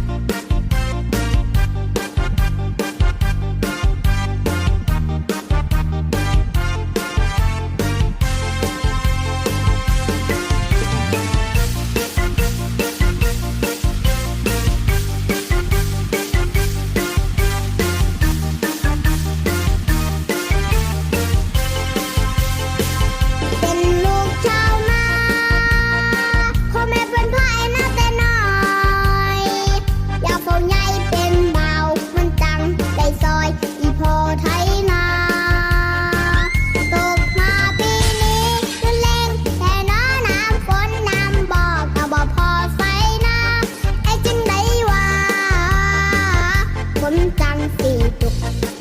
ฉันรักเธอ ang titok